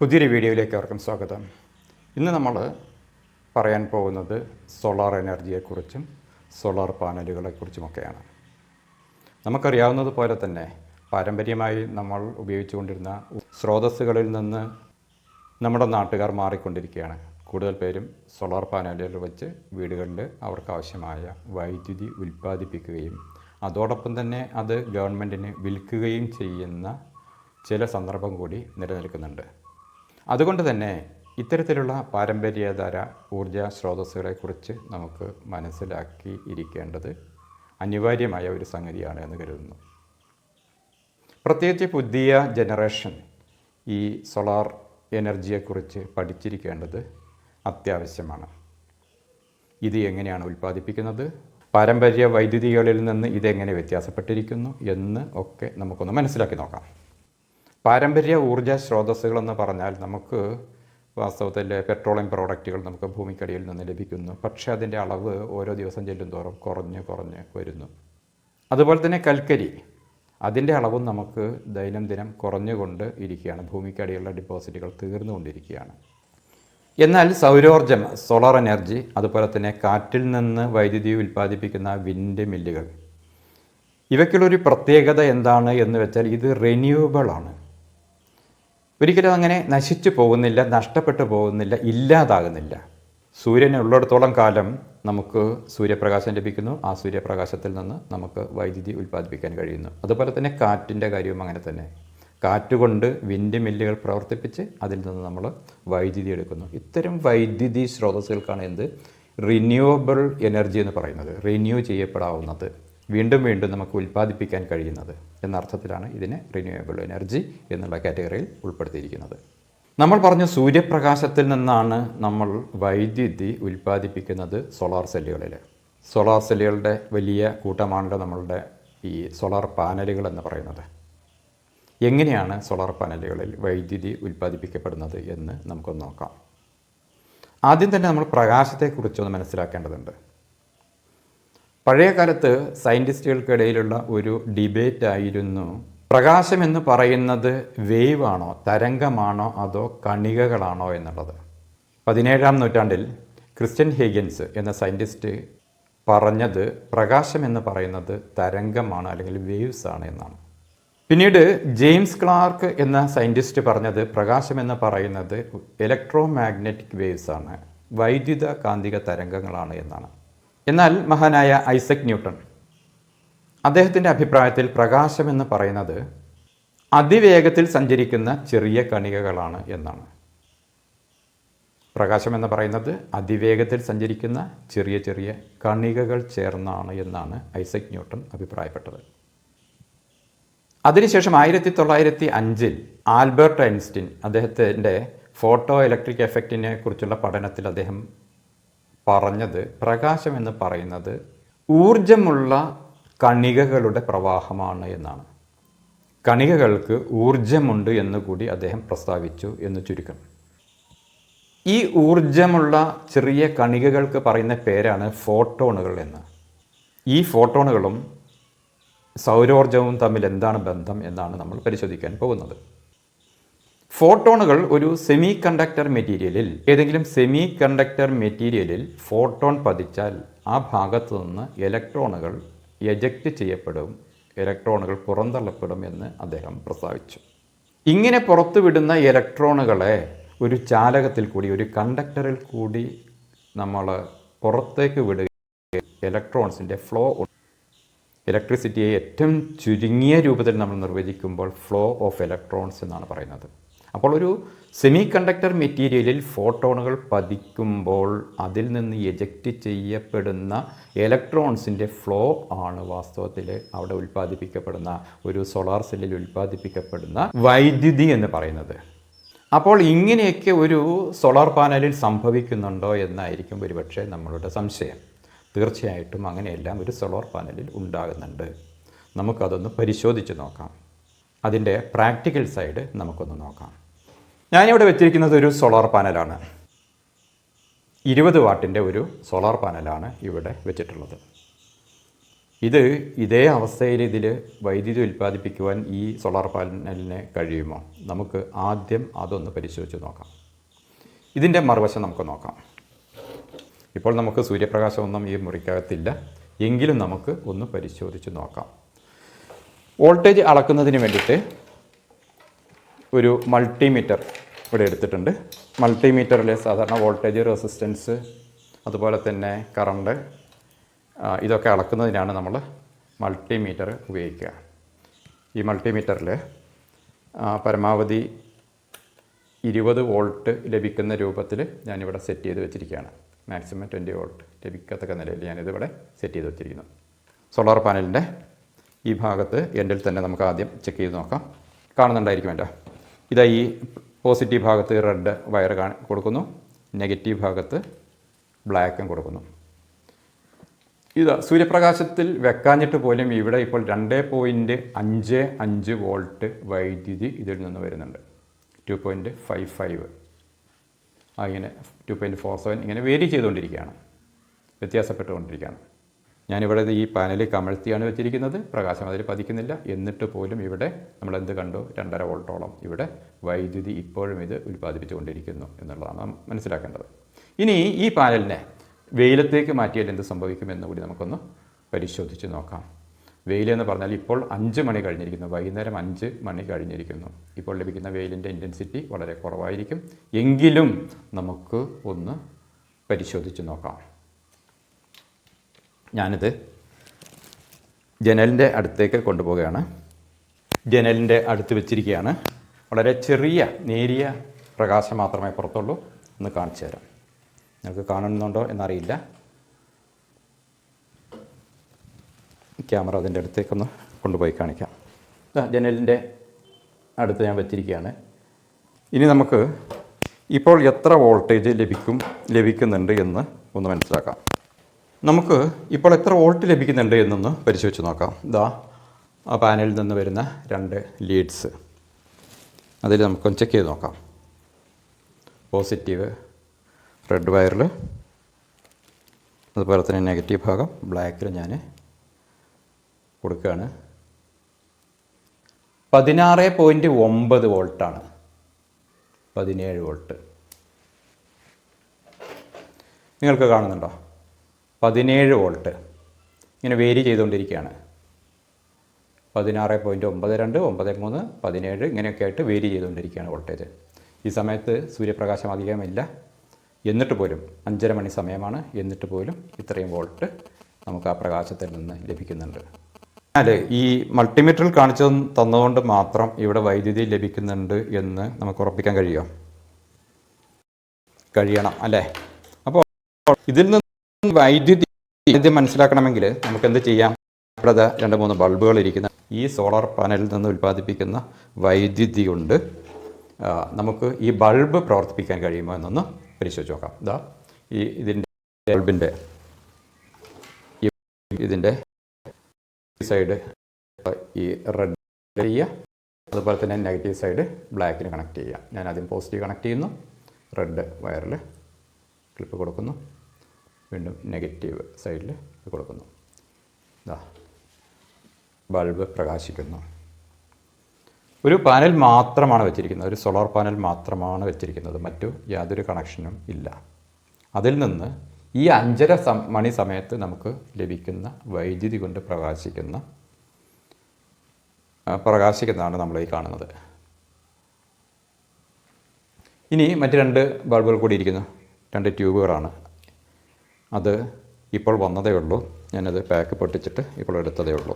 പുതിയൊരു വീഡിയോയിലേക്ക് അവർക്കും സ്വാഗതം. ഇന്ന് നമ്മൾ പറയാൻ പോകുന്നത് സോളാർ എനർജിയെക്കുറിച്ചും സോളാർ പാനലുകളെക്കുറിച്ചുമൊക്കെയാണ്. നമുക്കറിയാവുന്നതുപോലെ തന്നെ പാരമ്പര്യമായി നമ്മൾ ഉപയോഗിച്ചുകൊണ്ടിരുന്ന സ്രോതസ്സുകളിൽ നിന്ന് നമ്മുടെ നാട്ടുകാർ മാറിക്കൊണ്ടിരിക്കുകയാണ്. കൂടുതൽ പേരും സോളാർ പാനലുകൾ വെച്ച് വീടുകളിൽ അവർക്കാവശ്യമായ വൈദ്യുതി ഉൽപ്പാദിപ്പിക്കുകയും അതോടൊപ്പം തന്നെ അത് ഗവൺമെന്റിന് വിൽക്കുകയും ചെയ്യുന്ന ചില സന്ദർഭം കൂടി നിലനിൽക്കുന്നുണ്ട്. അതുകൊണ്ട് തന്നെ ഇത്തരത്തിലുള്ള പാരമ്പര്യേതര ഊർജ സ്രോതസ്സുകളെക്കുറിച്ച് നമുക്ക് മനസ്സിലാക്കി ഇരിക്കേണ്ടത് അനിവാര്യമായ ഒരു സംഗതിയാണ് എന്ന് കരുതുന്നു. പ്രത്യേകിച്ച് പുതിയ ജനറേഷൻ ഈ സോളാർ എനർജിയെക്കുറിച്ച് പഠിച്ചിരിക്കേണ്ടത് അത്യാവശ്യമാണ്. ഇത് എങ്ങനെയാണ് ഉൽപ്പാദിപ്പിക്കുന്നത്? പാരമ്പര്യ വൈദ്യുതികളിൽ നിന്ന് ഇതെങ്ങനെ വ്യത്യാസപ്പെട്ടിരിക്കുന്നു എന്ന് ഒക്കെ നമുക്കൊന്ന് മനസ്സിലാക്കി നോക്കാം. പാരമ്പര്യ ഊർജ സ്രോതസ്സുകളെന്ന് പറഞ്ഞാൽ നമുക്ക് വാസ്തവത്തിൽ പെട്രോളിയം പ്രോഡക്റ്റുകൾ നമുക്ക് ഭൂമിക്കടിയിൽ നിന്ന് ലഭിക്കുന്നു. പക്ഷേ അതിന്റെ അളവ് ഓരോ ദിവസം ചെല്ലും തോറും കുറഞ്ഞ് കുറഞ്ഞ് വരുന്നു. അതുപോലെ തന്നെ കൽക്കരി. അതിന്റെ അളവും നമുക്ക് ദൈനംദിനം കുറഞ്ഞുകൊണ്ട് ഇരിക്കുകയാണ്. ഭൂമിക്കടിയുള്ള ഡിപ്പോസിറ്റുകൾ തീർന്നുകൊണ്ടിരിക്കുകയാണ്. എന്നാൽ സൗരോർജം സോളാർ എനർജി അതുപോലെ തന്നെ കാറ്റിൽ നിന്ന് വൈദ്യുതി ഉൽപ്പാദിപ്പിക്കുന്ന വിൻഡ് മില്ലുകൾ. ഇവയ്ക്കുള്ളൊരു പ്രത്യേകത എന്താണ് എന്ന് വെച്ചാൽ ഇത് റിന്യൂവബിൾ ആണ് ഒരിക്കലും അങ്ങനെ നശിച്ചു പോകുന്നില്ല നഷ്ടപ്പെട്ടു പോകുന്നില്ല ഇല്ലാതാകുന്നില്ല. സൂര്യൻ ഉള്ളിടത്തോളം കാലം നമുക്ക് സൂര്യപ്രകാശം ലഭിക്കുന്നു. ആ സൂര്യപ്രകാശത്തിൽ നിന്ന് നമുക്ക് വൈദ്യുതി ഉൽപ്പാദിപ്പിക്കാൻ കഴിയുന്നു. അതുപോലെ തന്നെ കാറ്റിന്റെ കാര്യവും അങ്ങനെ തന്നെ. കാറ്റുകൊണ്ട് വിൻഡ് മില്ലുകൾ പ്രവർത്തിപ്പിച്ച് അതിൽ നിന്ന് നമ്മൾ വൈദ്യുതി എടുക്കുന്നു. ഇത്തരം വൈദ്യുതി സ്രോതസ്സുകൾക്കാണ് എന്ത്? റിന്യൂവബിൾ എനർജി എന്ന് പറയുന്നത്. റിന്യൂ ചെയ്യപ്പെടാവുന്നത്. വീണ്ടും വീണ്ടും നമുക്ക് ഉൽപ്പാദിപ്പിക്കാൻ കഴിയുന്നത് എന്ന അർത്ഥത്തിലാണ് ഇതിനെ റിന്യൂവബിൾ എനർജി എന്നുള്ള കാറ്റഗറിയിൽ ഉൾപ്പെടുത്തിയിരിക്കുന്നത്. നമ്മൾ പറഞ്ഞ സൂര്യപ്രകാശത്തിൽ നിന്നാണ് നമ്മൾ വൈദ്യുതി ഉൽപ്പാദിപ്പിക്കുന്നത് സോളാർ സെല്ലുകളിൽ സോളാർ സെല്ലുകളുടെ വലിയ കൂട്ടമാണല്ലോ നമ്മളുടെ ഈ സോളാർ പാനലുകൾ എന്ന് പറയുന്നത്. എങ്ങനെയാണ് സോളാർ പാനലുകളിൽ വൈദ്യുതി ഉൽപ്പാദിപ്പിക്കപ്പെടുന്നത് എന്ന് നമുക്കൊന്ന് നോക്കാം. ആദ്യം തന്നെ നമ്മൾ പ്രകാശത്തെക്കുറിച്ചൊന്ന് മനസ്സിലാക്കേണ്ടതുണ്ട്. പഴയ കാലത്ത് സയന്റിസ്റ്റുകൾക്കിടയിലുള്ള ഒരു ഡിബേറ്റ് ആയിരുന്നു പ്രകാശം എന്ന് പറയുന്നത് വേവ് ആണോ തരംഗമാണോ അതോ കണികകളാണോ എന്നുള്ളത്. പതിനേഴാം നൂറ്റാണ്ടിൽ ക്രിസ്ത്യൻ ഹേഗൻസ് എന്ന സയന്റിസ്റ്റ് പറഞ്ഞത് പ്രകാശം എന്ന് പറയുന്നത് തരംഗമാണ് അല്ലെങ്കിൽ വേവ്സ് ആണ് എന്നാണ്. പിന്നീട് ജെയിംസ് ക്ലാർക്ക് എന്ന സയന്റിസ്റ്റ് പറഞ്ഞത് പ്രകാശം എന്ന് പറയുന്നത് ഇലക്ട്രോ മാഗ്നറ്റിക് വേവ്സ് ആണ് വൈദ്യുത കാന്തിക തരംഗങ്ങളാണ് എന്നാണ്. എന്നാൽ മഹാനായ ഐസക് ന്യൂട്ടൺ. അദ്ദേഹത്തിന്റെ അഭിപ്രായത്തിൽ പ്രകാശം എന്ന് പറയുന്നത് അതിവേഗത്തിൽ സഞ്ചരിക്കുന്ന ചെറിയ കണികകളാണ് എന്നാണ്. പ്രകാശം എന്ന് പറയുന്നത് അതിവേഗത്തിൽ സഞ്ചരിക്കുന്ന ചെറിയ ചെറിയ കണികകൾ ചേർന്നാണ് എന്നാണ് ഐസക് ന്യൂട്ടൺ അഭിപ്രായപ്പെട്ടത്. അതിനുശേഷം ആയിരത്തി തൊള്ളായിരത്തി അഞ്ചിൽ ആൽബർട്ട് ഐൻസ്റ്റീൻ അദ്ദേഹത്തിന്റെ ഫോട്ടോ ഇലക്ട്രിക് എഫക്റ്റിനെ കുറിച്ചുള്ള പഠനത്തിൽ അദ്ദേഹം പറഞ്ഞത് പ്രകാശം എന്ന് പറയുന്നത് ഊർജമുള്ള കണികകളുടെ പ്രവാഹമാണ് എന്നാണ്. കണികകൾക്ക് ഊർജമുണ്ട് എന്നുകൂടി അദ്ദേഹം പ്രസ്താവിച്ചു എന്ന് ചുരുക്കം. ഈ ഊർജമുള്ള ചെറിയ കണികകൾക്ക് പറയുന്ന പേരാണ് ഫോട്ടോണുകൾ എന്ന്. ഈ ഫോട്ടോണുകളും സൗരോർജവും തമ്മിൽ എന്താണ് ബന്ധം എന്നാണ് നമ്മൾ പരിശോധിക്കാൻ പോകുന്നത്. ഫോട്ടോണുകൾ ഒരു സെമി കണ്ടക്ടർ മെറ്റീരിയലിൽ ഏതെങ്കിലും സെമി കണ്ടക്ടർ മെറ്റീരിയലിൽ ഫോട്ടോൺ പതിച്ചാൽ ആ ഭാഗത്തു നിന്ന് ഇലക്ട്രോണുകൾ എജക്റ്റ് ചെയ്യപ്പെടും ഇലക്ട്രോണുകൾ പുറന്തള്ളപ്പെടും എന്ന് അദ്ദേഹം പ്രസ്താവിച്ചു. ഇങ്ങനെ പുറത്തുവിടുന്ന ഇലക്ട്രോണുകളെ ഒരു ചാലകത്തിൽ കൂടി ഒരു കണ്ടക്ടറിൽ കൂടി നമ്മൾ പുറത്തേക്ക് വിടുക ഇലക്ട്രോൺസിന്റെ ഫ്ലോ ഇലക്ട്രിസിറ്റിയെ ഏറ്റവും ചുരുങ്ങിയ രൂപത്തിൽ നമ്മൾ നിർവചിക്കുമ്പോൾ ഫ്ലോ ഓഫ് ഇലക്ട്രോൺസ് എന്നാണ് പറയുന്നത്. അപ്പോൾ ഒരു സെമി കണ്ടക്ടർ മെറ്റീരിയലിൽ ഫോട്ടോണുകൾ പതിക്കുമ്പോൾ അതിൽ നിന്ന് എജക്റ്റ് ചെയ്യപ്പെടുന്ന ഇലക്ട്രോൺസിന്റെ ഫ്ലോ ആണ് വാസ്തവത്തിൽ അവിടെ ഉൽപ്പാദിപ്പിക്കപ്പെടുന്ന ഒരു സോളാർ സെല്ലിൽ ഉൽപ്പാദിപ്പിക്കപ്പെടുന്ന വൈദ്യുതി എന്ന് പറയുന്നത്. അപ്പോൾ ഇങ്ങനെയൊക്കെ ഒരു സോളാർ പാനലിൽ സംഭവിക്കുന്നുണ്ടോ എന്നായിരിക്കും ഒരുപക്ഷെ നമ്മളുടെ സംശയം. തീർച്ചയായിട്ടും അങ്ങനെയെല്ലാം ഒരു സോളാർ പാനലിൽ ഉണ്ടാകുന്നുണ്ട്. നമുക്കതൊന്ന് പരിശോധിച്ച് നോക്കാം. അതിന്റെ പ്രാക്ടിക്കൽ സൈഡ് നമുക്കൊന്ന് നോക്കാം. ഞാനിവിടെ വെച്ചിരിക്കുന്നത് ഒരു സോളാർ പാനലാണ്. ഇരുപത് വാട്ടിന്റെ ഒരു സോളാർ പാനലാണ് ഇവിടെ വെച്ചിട്ടുള്ളത്. ഇത് ഇതേ അവസ്ഥയിൽ ഇതിൽ വൈദ്യുതി ഉൽപ്പാദിപ്പിക്കുവാൻ ഈ സോളാർ പാനലിന് കഴിയുമോ? നമുക്ക് ആദ്യം അതൊന്ന് പരിശോധിച്ച് നോക്കാം. ഇതിന്റെ മറുവശം നമുക്ക് നോക്കാം. ഇപ്പോൾ നമുക്ക് സൂര്യപ്രകാശമൊന്നും ഈ മുറിക്കകത്തില്ല. എങ്കിലും നമുക്ക് ഒന്ന് പരിശോധിച്ച് നോക്കാം. വോൾട്ടേജ് അളക്കുന്നതിന് വേണ്ടിയിട്ട് ഒരു മൾട്ടിമീറ്റർ ഇവിടെ എടുത്തിട്ടുണ്ട്. മൾട്ടിമീറ്ററിലെ സാധാരണ വോൾട്ടേജ് റെസിസ്റ്റൻസ് അതുപോലെ തന്നെ കറണ്ട് ഇതൊക്കെ അളക്കുന്നതിനാണ് നമ്മൾ മൾട്ടിമീറ്റർ ഉപയോഗിക്കുക. ഈ മൾട്ടിമീറ്ററിൽ പരമാവധി ഇരുപത് വോൾട്ട് ലഭിക്കുന്ന രൂപത്തിൽ ഞാനിവിടെ സെറ്റ് ചെയ്ത് വെച്ചിരിക്കുകയാണ്. മാക്സിമം ട്വന്റി വോൾട്ട് ലഭിക്കത്തക്ക നിലയിൽ ഞാനിതിവിടെ സെറ്റ് ചെയ്ത് വെച്ചിരിക്കുന്നു. സോളാർ പാനലിന്റെ ഈ ഭാഗത്ത് എൻഡിൽ തന്നെ നമുക്ക് ആദ്യം ചെക്ക് ചെയ്ത് നോക്കാം. കാണുന്നുണ്ടായിരിക്കും എന്റെ? ഇതാ ഈ പോസിറ്റീവ് ഭാഗത്ത് റെഡ് വയർ കൊടുക്കുന്നു. നെഗറ്റീവ് ഭാഗത്ത് ബ്ലാക്കും കൊടുക്കുന്നു. ഇത് സൂര്യപ്രകാശത്തിൽ വെക്കാഞ്ഞിട്ട് പോലും ഇവിടെ ഇപ്പോൾ രണ്ട് പോയിന്റ് അഞ്ച് അഞ്ച് വോൾട്ട് വൈദ്യുതി ഇതിൽ നിന്ന് വരുന്നുണ്ട്. ടു പോയിന്റ് ഫൈവ് ഫൈവ് അങ്ങനെ ടു പോയിന്റ് ഫോർ സെവൻ ഇങ്ങനെ വേരി ചെയ്തുകൊണ്ടിരിക്കുകയാണ്. വ്യത്യാസപ്പെട്ടുകൊണ്ടിരിക്കുകയാണ്. ഞാനിവിടെ ഈ പാനലിൽ കമഴ്ത്തിയാണ് വെച്ചിരിക്കുന്നത്. പ്രകാശം അതിൽ പതിക്കുന്നില്ല. എന്നിട്ട് പോലും ഇവിടെ നമ്മൾ എന്ത് കണ്ടു? രണ്ടര വോൾട്ടോളം ഇവിടെ വൈദ്യുതി ഇപ്പോഴും ഇത് ഉൽപ്പാദിപ്പിച്ചുകൊണ്ടിരിക്കുന്നു എന്നുള്ളതാണ് മനസ്സിലാക്കേണ്ടത്. ഇനി ഈ പാനലിനെ വെയിലത്തേക്ക് മാറ്റിയാൽ എന്ത് സംഭവിക്കുമെന്ന് കൂടി നമുക്കൊന്ന് പരിശോധിച്ച് നോക്കാം. വെയിലെന്ന് പറഞ്ഞാൽ ഇപ്പോൾ അഞ്ച് മണി കഴിഞ്ഞിരിക്കുന്നു. വൈകുന്നേരം അഞ്ച് മണി കഴിഞ്ഞിരിക്കുന്നു. ഇപ്പോൾ ലഭിക്കുന്ന വെയിലിന്റെ ഇന്റൻസിറ്റി വളരെ കുറവായിരിക്കും. എങ്കിലും നമുക്ക് ഒന്ന് പരിശോധിച്ച് നോക്കാം. ഞാനിത് ജനലിന്റെ അടുത്തേക്ക് കൊണ്ടുപോവുകയാണ്. ജനലിന്റെ അടുത്ത് വെച്ചിരിക്കുകയാണ്. വളരെ ചെറിയ നേരിയ പ്രകാശം മാത്രമേ പുറത്തുള്ളൂ. ഒന്ന് കാണിച്ചു തരാം. നിങ്ങൾക്ക് കാണുന്നുണ്ടോ എന്നറിയില്ല. ക്യാമറ അതിന്റെ അടുത്തേക്കൊന്ന് കൊണ്ടുപോയി കാണിക്കാം. ജനലിന്റെ അടുത്ത് ഞാൻ വെച്ചിരിക്കുകയാണ്. ഇനി നമുക്ക് ഇപ്പോൾ എത്ര വോൾട്ടേജ് ലഭിക്കും ലഭിക്കുന്നുണ്ട് എന്ന് ഒന്ന് മനസ്സിലാക്കാം. നമുക്ക് ഇപ്പോൾ എത്ര വോൾട്ട് ലഭിക്കുന്നുണ്ട് എന്നൊന്ന് പരിശോധിച്ച് നോക്കാം. ഇതാ ആ പാനലിൽ നിന്ന് വരുന്ന രണ്ട് ലീഡ്സ്. അതിൽ നമുക്കൊന്ന് ചെക്ക് ചെയ്ത് നോക്കാം. പോസിറ്റീവ് റെഡ് വയറിൽ അതുപോലെ തന്നെ നെഗറ്റീവ് ഭാഗം ബ്ലാക്കിൽ ഞാൻ കൊടുക്കുകയാണ്. പതിനാറ് പോയിന്റ് ഒമ്പത് വോൾട്ടാണ്. പതിനേഴ് വോൾട്ട്. നിങ്ങൾക്ക് കാണുന്നുണ്ടോ? പതിനേഴ് വോൾട്ട്. ഇങ്ങനെ വേരി ചെയ്തുകൊണ്ടിരിക്കുകയാണ്. പതിനാറ് പോയിന്റ് ഒമ്പത് രണ്ട് ഒമ്പത് മൂന്ന് പതിനേഴ് ഇങ്ങനെയൊക്കെ ആയിട്ട് വേരി ചെയ്തുകൊണ്ടിരിക്കുകയാണ് വോൾട്ടേജ്. ഈ സമയത്ത് സൂര്യപ്രകാശം അധികമില്ല. എന്നിട്ട് പോലും അഞ്ചര മണി സമയമാണ്. എന്നിട്ട് പോലും ഇത്രയും വോൾട്ട് നമുക്ക് ആ പ്രകാശത്തിൽ നിന്ന് ലഭിക്കുന്നുണ്ട്. എന്നാൽ ഈ മൾട്ടിമീറ്ററിൽ കാണിച്ചു തന്നതുകൊണ്ട് മാത്രം ഇവിടെ വൈദ്യുതി ലഭിക്കുന്നുണ്ട് എന്ന് നമുക്ക് ഉറപ്പിക്കാൻ കഴിയുമോ? കഴിയണം അല്ലേ? അപ്പോൾ ഇതിൽ നിന്ന് വൈദ്യുതി ആദ്യം മനസ്സിലാക്കണമെങ്കിൽ നമുക്ക് എന്ത് ചെയ്യാം? ഇവിടെ രണ്ട് മൂന്ന് ബൾബുകൾ ഇരിക്കുന്ന ഈ സോളാർ പാനലിൽ നിന്ന് ഉൽപ്പാദിപ്പിക്കുന്ന വൈദ്യുതി കൊണ്ട് നമുക്ക് ഈ ബൾബ് പ്രവർത്തിപ്പിക്കാൻ കഴിയുമോ എന്നൊന്ന് പരിശോധിച്ച് നോക്കാം. ഇതാ ഈ ഇതിന്റെ ബൾബിന്റെ ഇതിന്റെ സൈഡ് ഈ റെഡ് ചെയ്യുക അതുപോലെ തന്നെ നെഗറ്റീവ് സൈഡ് ബ്ലാക്കിന് കണക്ട് ചെയ്യുക ഞാൻ ആദ്യം പോസിറ്റീവ് കണക്ട് ചെയ്യുന്നു. റെഡ് വയറിൽ ക്ലിപ്പ് കൊടുക്കുന്നു. വീണ്ടും നെഗറ്റീവ് സൈഡിൽ കൊടുക്കുന്നു. ഇതാ ബൾബ് പ്രകാശിക്കുന്നു. ഒരു പാനൽ മാത്രമാണ് വെച്ചിരിക്കുന്നത്. ഒരു സോളാർ പാനൽ മാത്രമാണ് വെച്ചിരിക്കുന്നത്. മറ്റു യാതൊരു കണക്ഷനും ഇല്ല. അതിൽ നിന്ന് ഈ അഞ്ചര മണി സമയത്ത് നമുക്ക് ലഭിക്കുന്ന വൈദ്യുതി കൊണ്ട് പ്രകാശിക്കുന്ന പ്രകാശിക്കുന്നതാണ് നമ്മൾ ഈ കാണുന്നത്. ഇനി മറ്റ് രണ്ട് ബൾബുകൾ കൂടി ഇരിക്കുന്നു. രണ്ട് ട്യൂബുകളാണ്. അത് ഇപ്പോൾ വന്നതേ ഉള്ളൂ. ഞാനത് പാക്ക് പൊട്ടിച്ചിട്ട് ഇപ്പോൾ എടുത്തതേ ഉള്ളൂ.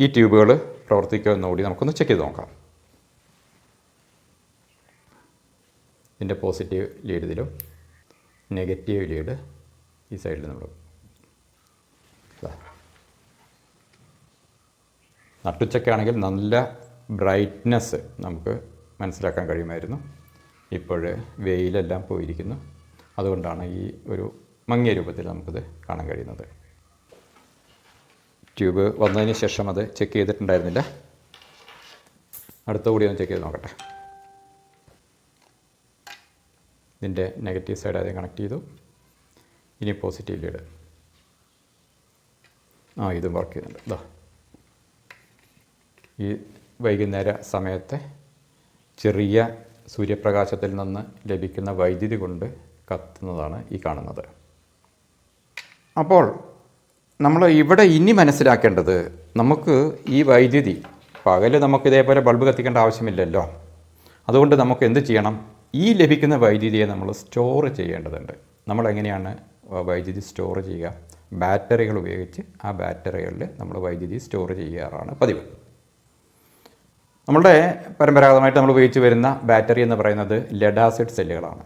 ഈ ട്യൂബുകൾ പ്രവർത്തിക്കുമോ എന്നുകൂടി നമുക്കൊന്ന് ചെക്ക് ചെയ്ത് നോക്കാം. ഇതിന്റെ പോസിറ്റീവ് ലീഡ് ഇതിലും നെഗറ്റീവ് ലീഡ് ഈ സൈഡിൽ നമ്മൾ നട്ടുച്ചക്കാണെങ്കിൽ നല്ല ബ്രൈറ്റ്നെസ് നമുക്ക് മനസ്സിലാക്കാൻ കഴിയുമായിരുന്നു. ഇപ്പോൾ വെയിലെല്ലാം പോയിരിക്കുന്നു. അതുകൊണ്ടാണ് ഈ ഒരു മങ്ങിയ രൂപത്തിൽ നമുക്കത് കാണാൻ കഴിയുന്നത്. ട്യൂബ് വന്നതിന് ശേഷം അത് ചെക്ക് ചെയ്തിട്ടുണ്ടായിരുന്നില്ല. അടുത്ത കൂടി ഒന്ന് ചെക്ക് ചെയ്ത് നോക്കട്ടെ. ഇതിന്റെ നെഗറ്റീവ് സൈഡ് ആദ്യം കണക്ട് ചെയ്തു. ഇനി പോസിറ്റീവ് ലീഡ്. ആ ഇതും വർക്ക് ചെയ്യുന്നുണ്ട്. ഇതാ ഈ വൈകുന്നേര സമയത്തെ ചെറിയ സൂര്യപ്രകാശത്തിൽ നിന്ന് ലഭിക്കുന്ന വൈദ്യുതി കൊണ്ട് കത്തുന്നതാണ് ഈ കാണുന്നത്. അപ്പോൾ നമ്മൾ ഇവിടെ ഇനി മനസ്സിലാക്കേണ്ടത് നമുക്ക് ഈ വൈദ്യുതി പകൽ നമുക്ക് ഇതേപോലെ ബൾബ് കത്തിക്കേണ്ട ആവശ്യമില്ലല്ലോ. അതുകൊണ്ട് നമുക്ക് എന്ത് ചെയ്യണം? ഈ ലഭിക്കുന്ന വൈദ്യുതിയെ നമ്മൾ സ്റ്റോർ ചെയ്യേണ്ടതുണ്ട്. നമ്മൾ എങ്ങനെയാണ് വൈദ്യുതി സ്റ്റോർ ചെയ്യുക? ബാറ്ററികൾ ഉപയോഗിച്ച് ആ ബാറ്ററികളിൽ നമ്മൾ വൈദ്യുതി സ്റ്റോർ ചെയ്യാറാണ് പതിവ്. നമ്മളുടെ പരമ്പരാഗതമായിട്ട് നമ്മൾ ഉപയോഗിച്ച് വരുന്ന ബാറ്ററി എന്ന് പറയുന്നത് ലെഡാസിഡ് സെല്ലുകളാണ്.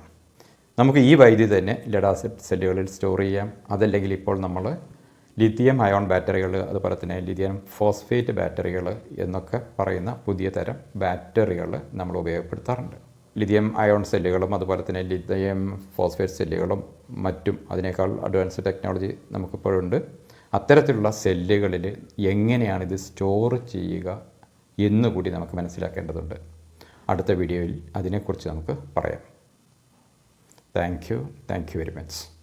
നമുക്ക് ഈ വൈദ്യുതി തന്നെ ലെഡാസിഡ് സെല്ലുകളിൽ സ്റ്റോർ ചെയ്യാം. അതല്ലെങ്കിൽ ഇപ്പോൾ നമ്മൾ ലിഥിയം അയോൺ ബാറ്ററികൾ അതുപോലെ തന്നെ ലിഥിയം ഫോസ്ഫേറ്റ് ബാറ്ററികൾ എന്നൊക്കെ പറയുന്ന പുതിയ തരം ബാറ്ററികൾ നമ്മൾ ഉപയോഗപ്പെടുത്താറുണ്ട്. ലിഥിയം അയോൺ സെല്ലുകളും അതുപോലെ തന്നെ ലിഥിയം ഫോസ്ഫേറ്റ് സെല്ലുകളും മറ്റും അതിനേക്കാൾ അഡ്വാൻസ്ഡ് ടെക്നോളജി നമുക്കിപ്പോഴുണ്ട്. അത്തരത്തിലുള്ള സെല്ലുകളിൽ എങ്ങനെയാണ് ഇത് സ്റ്റോർ ചെയ്യുക എന്നുകൂടി നമുക്ക് മനസ്സിലാക്കേണ്ടതുണ്ട്. അടുത്ത വീഡിയോയിൽ അതിനെക്കുറിച്ച് നമുക്ക് പറയാം. Thank you thank you very much